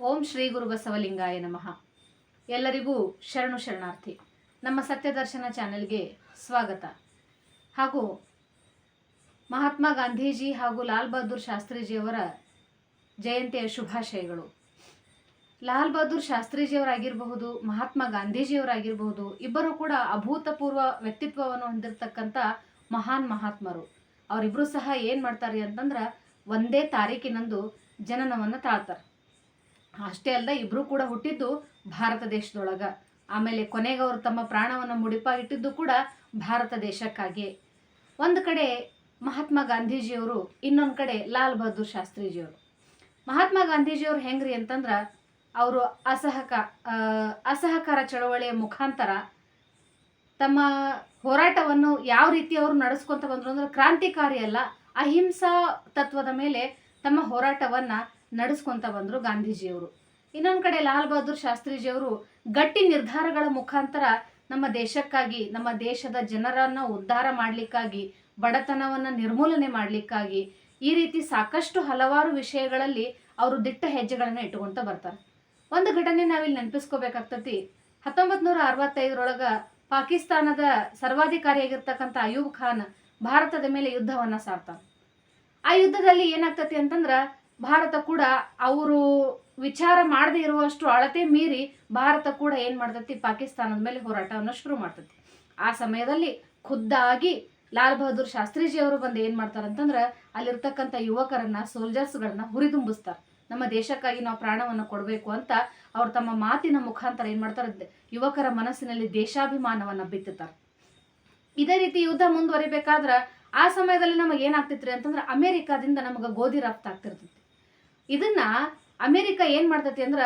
ಓಂ ಶ್ರೀ ಗುರು ಬಸವಲಿಂಗಾಯ ನಮಃ. ಎಲ್ಲರಿಗೂ ಶರಣು ಶರಣಾರ್ಥಿ. ನಮ್ಮ ಸತ್ಯದರ್ಶನ ಚಾನೆಲ್ಗೆ ಸ್ವಾಗತ. ಹಾಗೂ ಮಹಾತ್ಮ ಗಾಂಧೀಜಿ ಹಾಗೂ ಲಾಲ್ ಬಹದ್ದೂರ್ ಶಾಸ್ತ್ರೀಜಿಯವರ ಜಯಂತಿಯ ಶುಭಾಶಯಗಳು. ಲಾಲ್ ಬಹದ್ದೂರ್ ಶಾಸ್ತ್ರೀಜಿಯವರಾಗಿರಬಹುದು, ಮಹಾತ್ಮ ಗಾಂಧೀಜಿಯವರಾಗಿರಬಹುದು, ಇಬ್ಬರು ಕೂಡ ಅಭೂತಪೂರ್ವ ವ್ಯಕ್ತಿತ್ವವನ್ನು ಹೊಂದಿರತಕ್ಕಂಥ ಮಹಾನ್ ಮಹಾತ್ಮರು. ಅವರಿಬ್ಬರು ಸಹ ಏನು ಮಾಡ್ತಾರೆ ಅಂತಂದ್ರೆ, ಒಂದೇ ತಾರೀಕಿನಂದು ಜನನವನ್ನು ತಾಳ್ತಾರೆ. ಅಷ್ಟೇ ಅಲ್ಲದೆ ಇಬ್ಬರೂ ಕೂಡ ಹುಟ್ಟಿದ್ದು ಭಾರತ ದೇಶದೊಳಗೆ. ಆಮೇಲೆ ಕೊನೆಗೆ ಅವರು ತಮ್ಮ ಪ್ರಾಣವನ್ನು ಮುಡಿಪಾಗಿಟ್ಟಿದ್ದು ಕೂಡ ಭಾರತ ದೇಶಕ್ಕಾಗಿ ಒಂದು ಕಡೆ ಮಹಾತ್ಮ ಗಾಂಧೀಜಿಯವರು, ಇನ್ನೊಂದು ಕಡೆ ಲಾಲ್ ಬಹದ್ದೂರ್ ಶಾಸ್ತ್ರೀಜಿಯವರು. ಮಹಾತ್ಮ ಗಾಂಧೀಜಿಯವರು ಹೆಂಗ್ರಿ ಅಂತಂದ್ರೆ, ಅವರು ಅಸಹಕ ಅಸಹಕಾರ ಚಳವಳಿಯ ಮುಖಾಂತರ ತಮ್ಮ ಹೋರಾಟವನ್ನು ಯಾವ ರೀತಿ ಅವರು ನಡೆಸ್ಕೊತ ಬಂದರು ಅಂದ್ರೆ ಕ್ರಾಂತಿಕಾರಿ ಅಲ್ಲ, ಅಹಿಂಸಾ ತತ್ವದ ಮೇಲೆ ತಮ್ಮ ಹೋರಾಟವನ್ನ ನಡೆಸ್ಕೊಂತ ಬಂದರು ಗಾಂಧೀಜಿಯವರು. ಇನ್ನೊಂದು ಕಡೆ ಲಾಲ್ ಬಹದ್ದೂರ್ ಶಾಸ್ತ್ರೀಜಿಯವರು ಗಟ್ಟಿ ನಿರ್ಧಾರಗಳ ಮುಖಾಂತರ ನಮ್ಮ ದೇಶಕ್ಕಾಗಿ, ನಮ್ಮ ದೇಶದ ಜನರನ್ನು ಉದ್ಧಾರ ಮಾಡಲಿಕ್ಕಾಗಿ, ಬಡತನವನ್ನ ನಿರ್ಮೂಲನೆ ಮಾಡಲಿಕ್ಕಾಗಿ ಈ ರೀತಿ ಸಾಕಷ್ಟು ಹಲವಾರು ವಿಷಯಗಳಲ್ಲಿ ಅವರು ದಿಟ್ಟ ಹೆಜ್ಜೆಗಳನ್ನು ಇಟ್ಟುಕೊಂತ ಬರ್ತಾರೆ. ಒಂದು ಘಟನೆ ನಾವಿಲ್ಲಿ ನೆನಪಿಸ್ಕೋಬೇಕಾಗ್ತತಿ. ಹತ್ತೊಂಬತ್ತು ನೂರ ಅರವತ್ತೈದರೊಳಗ ಪಾಕಿಸ್ತಾನದ ಸರ್ವಾಧಿಕಾರಿಯಾಗಿರ್ತಕ್ಕಂಥ ಅಯೂಬ್ ಖಾನ್ ಭಾರತದ ಮೇಲೆ ಯುದ್ಧವನ್ನ ಸಾರ್ತಾನೆ. ಆ ಯುದ್ಧದಲ್ಲಿ ಏನಾಗ್ತತಿ ಅಂತಂದ್ರ ಭಾರತ ಕೂಡ ಅವರು ವಿಚಾರ ಮಾಡದೇ ಇರುವಷ್ಟು ಅಳತೆ ಮೀರಿ ಭಾರತ ಕೂಡ ಏನು ಮಾಡ್ತತಿ? ಪಾಕಿಸ್ತಾನದ ಮೇಲೆ ಹೋರಾಟವನ್ನು ಶುರು ಮಾಡ್ತತಿ. ಆ ಸಮಯದಲ್ಲಿ ಖುದ್ದಾಗಿ ಲಾಲ್ ಬಹದ್ದೂರ್ ಶಾಸ್ತ್ರೀಜಿ ಅವರು ಬಂದು ಏನು ಮಾಡ್ತಾರೆ ಅಂತಂದ್ರ ಅಲ್ಲಿರ್ತಕ್ಕಂಥ ಯುವಕರನ್ನ ಸೋಲ್ಜರ್ಸ್ಗಳನ್ನ ಹುರಿದುಂಬಿಸ್ತಾರೆ. ನಮ್ಮ ದೇಶಕ್ಕಾಗಿ ನಾವು ಪ್ರಾಣವನ್ನು ಕೊಡಬೇಕು ಅಂತ ಅವ್ರು ತಮ್ಮ ಮಾತಿನ ಮುಖಾಂತರ ಏನು ಮಾಡ್ತಾರೆ? ಯುವಕರ ಮನಸ್ಸಿನಲ್ಲಿ ದೇಶಾಭಿಮಾನವನ್ನ ಬಿತ್ತುತ್ತಾರೆ. ಇದೇ ರೀತಿ ಯುದ್ಧ ಮುಂದುವರಿಬೇಕಾದ್ರೆ ಆ ಸಮಯದಲ್ಲಿ ನಮಗೆ ಏನಾಗ್ತಿತ್ರಿ ಅಂತಂದ್ರೆ ಅಮೆರಿಕಾದಿಂದ ನಮಗೆ ಗೋಧಿ ರಫ್ತು ಆಗ್ತಿರ್ತೈತಿ ಇದನ್ನ ಅಮೆರಿಕ ಏನ್ ಮಾಡ್ತತಿ ಅಂದ್ರ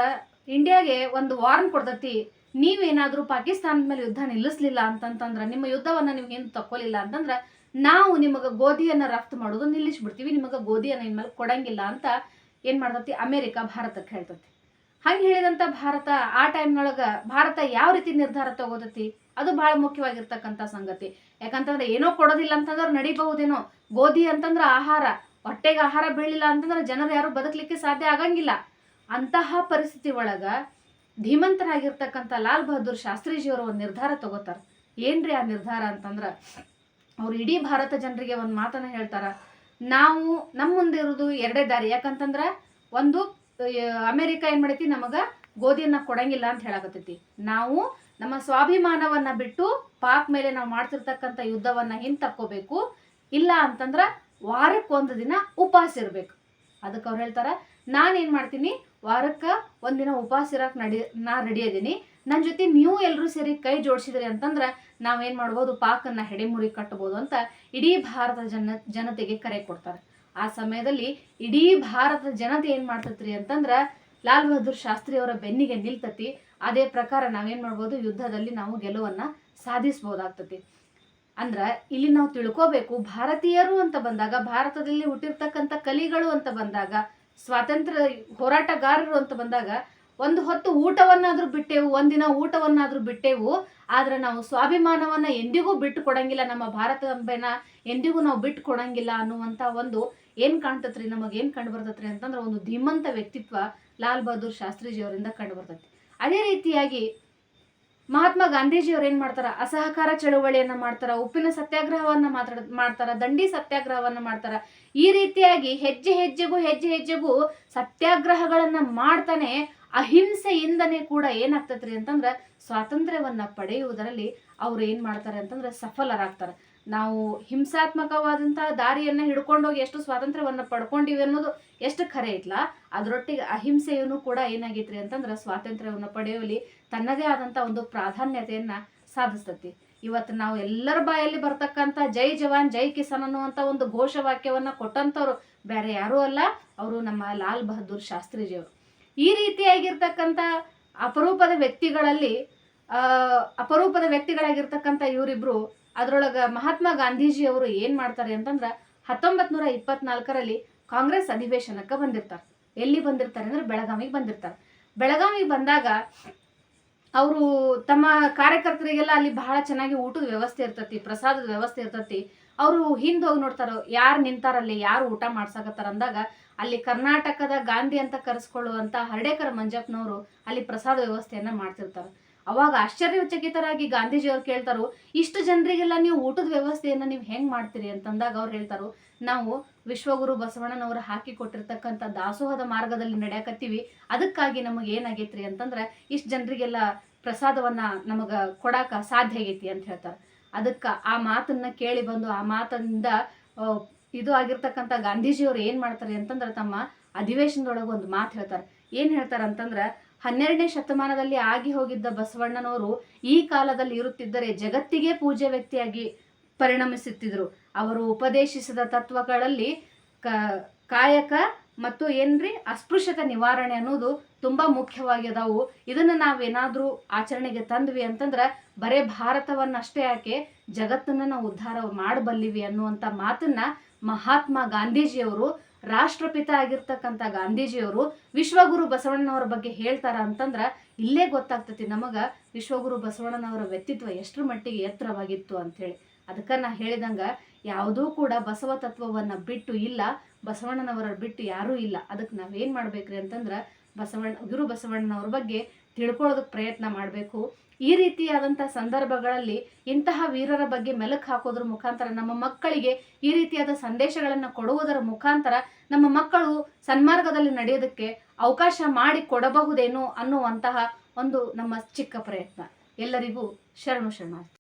ಇಂಡಿಯಾಗೆ ಒಂದು ವಾರ್ನ್ ಕೊಡ್ತತಿ. ನೀವೇನಾದ್ರೂ ಪಾಕಿಸ್ತಾನದ ಮೇಲೆ ಯುದ್ಧ ನಿಲ್ಲಿಸ್ಲಿಲ್ಲ ಅಂತಂತಂದ್ರ, ನಿಮ್ಮ ಯುದ್ಧವನ್ನ ನೀವು ಏನು ತಕ್ಕೊಲಿಲ್ಲ ಅಂತಂದ್ರ, ನಾವು ನಿಮಗೆ ಗೋಧಿಯನ್ನ ರಫ್ತು ಮಾಡೋದು ನಿಲ್ಲಿಸ್ಬಿಡ್ತೀವಿ. ನಿಮಗೆ ಗೋಧಿಯನ್ನ ಇನ್ಮೇಲೆ ಕೊಡಂಗಿಲ್ಲ ಅಂತ ಏನ್ ಮಾಡ್ತತಿ ಅಮೆರಿಕ ಭಾರತಕ್ಕೆ ಹೇಳ್ತತಿ. ಹಂಗೆ ಹೇಳಿದಂತ ಭಾರತ ಆ ಟೈಮ್ನೊಳಗ ಭಾರತ ಯಾವ ರೀತಿ ನಿರ್ಧಾರ ತಗೋತತಿ, ಅದು ಬಹಳ ಮುಖ್ಯವಾಗಿರ್ತಕ್ಕಂಥ ಸಂಗತಿ. ಯಾಕಂತಂದ್ರೆ ಏನೋ ಕೊಡೋದಿಲ್ಲ ಅಂತಂದ್ರೆ ನಡಿಬಹುದೇನೋ. ಗೋಧಿ ಅಂತಂದ್ರೆ ಆಹಾರ ಹೊಟ್ಟೆಗೆ ಆಹಾರ ಬೀಳಿಲ್ಲ ಅಂತಂದ್ರೆ ಜನರು ಯಾರು ಬದುಕಲಿಕ್ಕೆ ಸಾಧ್ಯ ಆಗಂಗಿಲ್ಲ. ಅಂತಹ ಪರಿಸ್ಥಿತಿ ಒಳಗ ಧೀಮಂತರಾಗಿರ್ತಕ್ಕಂಥ ಲಾಲ್ ಬಹದ್ದೂರ್ ಶಾಸ್ತ್ರೀಜಿಯವರು ಒಂದು ನಿರ್ಧಾರ ತಗೋತಾರೆ. ಏನ್ರಿ ಆ ನಿರ್ಧಾರ ಅಂತಂದ್ರೆ, ಅವ್ರು ಇಡೀ ಭಾರತ ಜನರಿಗೆ ಒಂದು ಮಾತನ್ನ ಹೇಳ್ತಾರ. ನಾವು ನಮ್ಮ ಮುಂದೆ ಇರೋದು ಎರಡೇ ದಾರಿ. ಯಾಕಂತಂದ್ರೆ, ಒಂದು ಅಮೇರಿಕ ಏನ್ ಮಾಡೈತಿ, ನಮಗ ಗೋಧಿಯನ್ನ ಕೊಡಂಗಿಲ್ಲ ಅಂತ ಹೇಳಕತ್ತೈತಿ. ನಾವು ನಮ್ಮ ಸ್ವಾಭಿಮಾನವನ್ನ ಬಿಟ್ಟು ಪಾಕ್ ಮೇಲೆ ನಾವು ಮಾಡ್ತಿರ್ತಕ್ಕಂಥ ಯುದ್ಧವನ್ನ ಹಿಂತಕ್ಕೋಬೇಕು ಇಲ್ಲ ಅಂತಂದ್ರ ವಾರಕ್ಕೆ ಒಂದು ದಿನ ಉಪವಾಸ ಇರಬೇಕು. ಅದಕ್ಕೆ ಅವ್ರು ಹೇಳ್ತಾರೆ, ನಾನೇನು ಮಾಡ್ತೀನಿ, ವಾರಕ್ಕೆ ಒಂದಿನ ಉಪವಾಸ ಇರಕ್ ನಡಿ, ನಾ ರೆಡಿ ಅದೀನಿ ನನ್ನ ಜೊತೆ ನೀವು ಎಲ್ಲರೂ ಸೇರಿ ಕೈ ಜೋಡಿಸಿದ್ರಿ ಅಂತಂದ್ರೆ ನಾವೇನು ಮಾಡ್ಬೋದು, ಪಾಕನ್ನ ಹೆಡೆಮುರಿ ಕಟ್ಟಬಹುದು ಅಂತ ಇಡೀ ಭಾರತ ಜನ, ಜನತೆಗೆ ಕರೆ ಕೊಡ್ತಾರೆ. ಆ ಸಮಯದಲ್ಲಿ ಇಡೀ ಭಾರತದ ಜನತೆ ಏನು ಮಾಡ್ತತ್ರಿ ಅಂತಂದ್ರೆ ಲಾಲ್ ಬಹದ್ದೂರ್ ಶಾಸ್ತ್ರಿ ಅವರ ಬೆನ್ನಿಗೆ ನಿಲ್ತತಿ. ಅದೇ ಪ್ರಕಾರ ನಾವೇನು ಮಾಡ್ಬೋದು, ಯುದ್ಧದಲ್ಲಿ ನಾವು ಗೆಲುವನ್ನ ಸಾಧಿಸಬಹುದಾಗ್ತತಿ ಅಂದ್ರ ಇಲ್ಲಿ ನಾವು ತಿಳ್ಕೋಬೇಕು ಭಾರತೀಯರು ಅಂತ ಬಂದಾಗ, ಭಾರತದಲ್ಲಿ ಹುಟ್ಟಿರ್ತಕ್ಕಂಥ ಕಲಿಗಳು ಅಂತ ಬಂದಾಗ, ಸ್ವಾತಂತ್ರ್ಯ ಹೋರಾಟಗಾರರು ಅಂತ ಬಂದಾಗ ಒಂದು ಹೊತ್ತು ಊಟವನ್ನಾದ್ರೂ ಬಿಟ್ಟೆವು, ಒಂದಿನ ಊಟವನ್ನಾದ್ರೂ ಬಿಟ್ಟೆವು, ಆದ್ರೆ ನಾವು ಸ್ವಾಭಿಮಾನವನ್ನ ಎಂದಿಗೂ ಬಿಟ್ಟು ಕೊಡಂಗಿಲ್ಲ ನಮ್ಮ ಭಾರತ ಅಂಬೆನ ಎಂದಿಗೂ ನಾವು ಬಿಟ್ಟು ಕೊಡಂಗಿಲ್ಲ ಅನ್ನುವಂತ ಒಂದು ಏನ್ ಕಾಣ್ತತ್ರಿ, ನಮಗೆ ಏನ್ ಕಂಡು ಬರ್ತತ್ರಿ ಅಂತಂದ್ರೆ ಒಂದು ಧೀಮಂತ ವ್ಯಕ್ತಿತ್ವ ಲಾಲ್ ಬಹದ್ದೂರ್ ಶಾಸ್ತ್ರೀಜಿಯವರಿಂದ ಕಂಡು ಬರ್ತೈತಿ ಅದೇ ರೀತಿಯಾಗಿ ಮಹಾತ್ಮ ಗಾಂಧೀಜಿಯವ್ರು ಏನ್ ಮಾಡ್ತಾರ? ಅಸಹಕಾರ ಚಳುವಳಿಯನ್ನ ಮಾಡ್ತಾರ, ಉಪ್ಪಿನ ಸತ್ಯಾಗ್ರಹವನ್ನ ಮಾತಾಡ, ಮಾಡ್ತಾರ, ದಂಡಿ ಸತ್ಯಾಗ್ರಹವನ್ನ ಮಾಡ್ತಾರ. ಈ ರೀತಿಯಾಗಿ ಹೆಜ್ಜೆ ಹೆಜ್ಜೆಗೂ ಹೆಜ್ಜೆ ಹೆಜ್ಜೆಗೂ ಸತ್ಯಾಗ್ರಹಗಳನ್ನ ಮಾಡ್ತಾನೆ ಅಹಿಂಸೆಯಿಂದನೇ ಕೂಡ ಏನಾಗ್ತತ್ರಿ ಅಂತಂದ್ರ ಸ್ವಾತಂತ್ರ್ಯವನ್ನ ಪಡೆಯುವುದರಲ್ಲಿ ಅವ್ರು ಏನ್ ಮಾಡ್ತಾರೆ ಅಂತಂದ್ರೆ ಸಫಲರಾಗ್ತಾರೆ. ನಾವು ಹಿಂಸಾತ್ಮಕವಾದಂತಹ ದಾರಿಯನ್ನ ಹಿಡ್ಕೊಂಡೋಗಿ ಎಷ್ಟು ಸ್ವಾತಂತ್ರ್ಯವನ್ನ ಪಡ್ಕೊಂಡಿವಿ ಅನ್ನೋದು ಎಷ್ಟು ಖರೆ ಐತ್ಲ ಅದರೊಟ್ಟಿಗೆ ಅಹಿಂಸೆಯನ್ನು ಕೂಡ ಏನಾಗೈತ್ರಿ ಅಂತಂದ್ರೆ ಸ್ವಾತಂತ್ರ್ಯವನ್ನ ಪಡೆಯುವಲ್ಲಿ ತನ್ನದೇ ಆದಂತ ಒಂದು ಪ್ರಾಧಾನ್ಯತೆಯನ್ನ ಸಾಧಿಸ್ತತಿ. ಇವತ್ತು ನಾವು ಎಲ್ಲರ ಬಾಯಲ್ಲಿ ಬರ್ತಕ್ಕಂಥ ಜೈ ಜವಾನ್, ಜೈ ಕಿಸಾನ್ ಅನ್ನುವಂತ ಒಂದು ಘೋಷವಾಕ್ಯವನ್ನು ಕೊಟ್ಟಂತವ್ರು ಬೇರೆ ಯಾರೂ ಅಲ್ಲ, ಅವರು ನಮ್ಮ ಲಾಲ್ ಬಹದ್ದೂರ್ ಶಾಸ್ತ್ರೀಜಿಯವರು. ಈ ರೀತಿಯಾಗಿರ್ತಕ್ಕಂಥ ಅಪರೂಪದ ವ್ಯಕ್ತಿಗಳಲ್ಲಿ ಅಪರೂಪದ ವ್ಯಕ್ತಿಗಳಾಗಿರ್ತಕ್ಕಂಥ ಇವರಿಬ್ರು ಅದ್ರೊಳಗ ಮಹಾತ್ಮ ಗಾಂಧೀಜಿ ಅವರು ಏನು ಮಾಡ್ತಾರೆ ಅಂತಂದ್ರ ಹತ್ತೊಂಬತ್ತು ನೂರ ಇಪ್ಪತ್ನಾಲ್ಕರಲ್ಲಿ ಕಾಂಗ್ರೆಸ್ ಅಧಿವೇಶನಕ್ಕೆ ಬಂದಿರ್ತಾರೆ. ಎಲ್ಲಿ ಬಂದಿರ್ತಾರೆ ಅಂದ್ರೆ ಬೆಳಗಾವಿಗೆ ಬಂದಿರ್ತಾರೆ. ಬೆಳಗಾವಿಗೆ ಬಂದಾಗ ಅವರು ತಮ್ಮ ಕಾರ್ಯಕರ್ತರಿಗೆಲ್ಲ ಅಲ್ಲಿ ಬಹಳ ಚೆನ್ನಾಗಿ ಊಟದ ವ್ಯವಸ್ಥೆ ಇರ್ತತಿ, ಪ್ರಸಾದದ ವ್ಯವಸ್ಥೆ ಇರ್ತತಿ. ಅವರು ಹಿಂದೆ ಹೋಗಿ ನೋಡ್ತಾರೋ, ಯಾರು ನಿಂತಾರಲ್ಲಿ ಯಾರು ಊಟ ಮಾಡ್ಸಕತ್ತಾರ ಅಂದಾಗ ಅಲ್ಲಿ ಕರ್ನಾಟಕದ ಗಾಂಧಿ ಅಂತ ಕರೆಸ್ಕೊಳ್ಳುವಂಥ ಹರ್ಡೇಕರ್ ಮಂಜಪ್ಪನವರು ಅಲ್ಲಿ ಪ್ರಸಾದ ವ್ಯವಸ್ಥೆಯನ್ನು ಮಾಡ್ತಿರ್ತಾರೆ. ಅವಾಗ ಆಶ್ಚರ್ಯಚಕಿತರಾಗಿ ಗಾಂಧೀಜಿಯವ್ರು ಕೇಳ್ತಾರೋ, ಇಷ್ಟು ಜನರಿಗೆಲ್ಲ ನೀವು ಊಟದ ವ್ಯವಸ್ಥೆಯನ್ನು ನೀವು ಹೆಂಗ್ ಮಾಡ್ತೀರಿ ಅಂತಂದಾಗ ಅವ್ರು ಹೇಳ್ತಾರೋ, ನಾವು ವಿಶ್ವಗುರು ಬಸವಣ್ಣನವರು ಹಾಕಿ ಕೊಟ್ಟಿರ್ತಕ್ಕಂಥ ದಾಸೋಹದ ಮಾರ್ಗದಲ್ಲಿ ನಡೆಯಕತ್ತೀವಿ, ಅದಕ್ಕಾಗಿ ನಮಗೆ ಏನಾಗೈತ್ರಿ ಅಂತಂದ್ರೆ ಇಷ್ಟು ಜನರಿಗೆಲ್ಲ ಪ್ರಸಾದವನ್ನ ನಮಗ ಕೊಡಾಕ ಸಾಧ್ಯ ಆಗೈತಿ ಅಂತ ಹೇಳ್ತಾರೆ. ಅದಕ್ಕ ಆ ಮಾತನ್ನ ಕೇಳಿ ಬಂದು ಆ ಮಾತಿಂದ ಇದು ಆಗಿರ್ತಕ್ಕಂಥ ಗಾಂಧೀಜಿಯವರು ಏನ್ ಮಾಡ್ತಾರೆ ಅಂತಂದ್ರೆ ತಮ್ಮ ಅಧಿವೇಶನದೊಳಗೆ ಒಂದು ಮಾತು ಹೇಳ್ತಾರೆ. ಏನ್ ಹೇಳ್ತಾರೆ ಅಂತಂದ್ರೆ ಹನ್ನೆರಡನೇ ಶತಮಾನದಲ್ಲಿ ಆಗಿ ಹೋಗಿದ್ದ ಬಸವಣ್ಣನವರು ಈ ಕಾಲದಲ್ಲಿ ಇರುತ್ತಿದ್ದರೆ ಜಗತ್ತಿಗೆ ಪೂಜ್ಯ ವ್ಯಕ್ತಿಯಾಗಿ ಪರಿಣಮಿಸುತ್ತಿದ್ದರು. ಅವರು ಉಪದೇಶಿಸಿದ ತತ್ವಗಳಲ್ಲಿ ಕ, ಕಾಯಕ ಮತ್ತು ಏನ್ರಿ? ಅಸ್ಪೃಶ್ಯತೆ ನಿವಾರಣೆ ಅನ್ನೋದು ತುಂಬಾ ಮುಖ್ಯವಾಗಿ ಅದಾವು. ಇದನ್ನ ನಾವೇನಾದ್ರೂ ಆಚರಣೆಗೆ ತಂದ್ವಿ ಅಂತಂದ್ರ ಬರೇ ಭಾರತವನ್ನಷ್ಟೇ ಯಾಕೆ ಜಗತ್ತನ್ನ ನಾವು ಉದ್ಧಾರ ಮಾಡಬಲ್ಲಿವಿ ಅನ್ನುವಂತ ಮಾತನ್ನ ಮಹಾತ್ಮ ಗಾಂಧೀಜಿಯವರು ರಾಷ್ಟ್ರಪಿತ ಆಗಿರ್ತಕ್ಕಂಥ ಗಾಂಧೀಜಿಯವರು ವಿಶ್ವಗುರು ಬಸವಣ್ಣನವರ ಬಗ್ಗೆ ಹೇಳ್ತಾರ ಅಂತಂದ್ರ ಇಲ್ಲೇ ಗೊತ್ತಾಗ್ತತಿ ನಮಗ ವಿಶ್ವಗುರು ಬಸವಣ್ಣನವರ ವ್ಯಕ್ತಿತ್ವ ಎಷ್ಟರ ಮಟ್ಟಿಗೆ ಎತ್ತರವಾಗಿತ್ತು ಅಂತೇಳಿ ಅದಕ್ಕೆ ನಾ ಹೇಳಿದಂಗ ಯಾವುದೂ ಕೂಡ ಬಸವ ತತ್ವವನ್ನ ಬಿಟ್ಟು ಇಲ್ಲ, ಬಸವಣ್ಣನವರ ಬಿಟ್ಟು ಯಾರೂ ಇಲ್ಲ. ಅದಕ್ಕೆ ನಾವೇನ್ ಮಾಡ್ಬೇಕ್ರಿ ಅಂತಂದ್ರ ಬಸವಣ್ಣ, ಗುರು ಬಸವಣ್ಣನವ್ರ ಬಗ್ಗೆ ತಿಳ್ಕೊಳ್ಳೋದಕ್ಕೆ ಪ್ರಯತ್ನ ಮಾಡಬೇಕು. ಈ ರೀತಿಯಾದಂಥ ಸಂದರ್ಭಗಳಲ್ಲಿ ಇಂತಹ ವೀರರ ಬಗ್ಗೆ ಮೆಲುಕು ಹಾಕೋದ್ರ ಮುಖಾಂತರ ನಮ್ಮ ಮಕ್ಕಳಿಗೆ ಈ ರೀತಿಯಾದ ಸಂದೇಶಗಳನ್ನು ಕೊಡುವುದರ ಮುಖಾಂತರ ನಮ್ಮ ಮಕ್ಕಳು ಸನ್ಮಾರ್ಗದಲ್ಲಿ ನಡೆಯೋದಕ್ಕೆ ಅವಕಾಶ ಮಾಡಿ ಕೊಡಬಹುದೇನೋ ಅನ್ನುವಂತಹ ಒಂದು ನಮ್ಮ ಚಿಕ್ಕ ಪ್ರಯತ್ನ. ಎಲ್ಲರಿಗೂ ಶರಣು ಶರಣಾರ್ಥಿ.